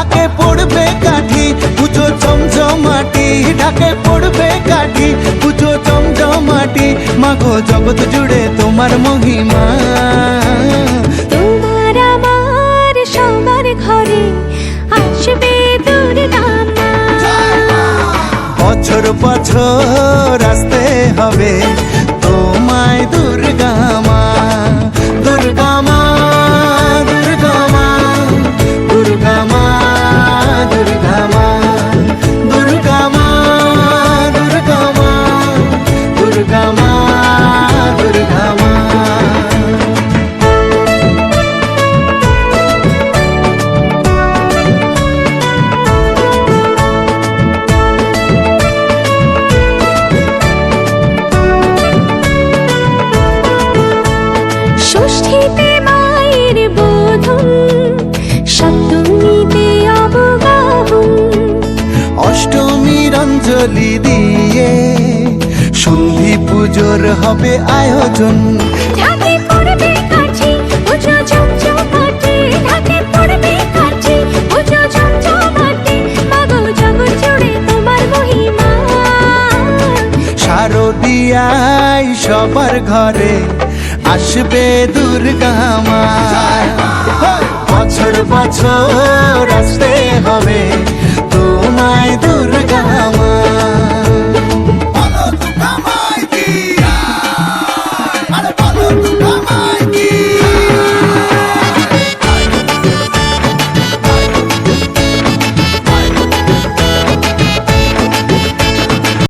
ঢাকে পড়বে কাঠি পুজো চমচমাটি ঢাকে পড়বে কাঠি পুজো চমচমাটি। মাগো জগৎ জুড়ে তোমার মহিমা। তোমার আমার সবার ঘরে আসবে বছর বছর আসতে হবে। ষষ্ঠীতে মায়ের বোধন সপ্তমীতে অবগাহন। অষ্টমীর অঞ্জলি দিয়ে সন্ধি পুজোর হবে আয়োজন। ঢাকে পড়বে কাঠি পুজো চমচমাটি। ঢাকে পড়বে কাঠি পুজো চমচমাটি। মাগো জগৎ জুড়ে তোমার মহিমা। শারদিয়ায় সবার ঘরে আসবে দুর্গা মা। বছর বছর আসতে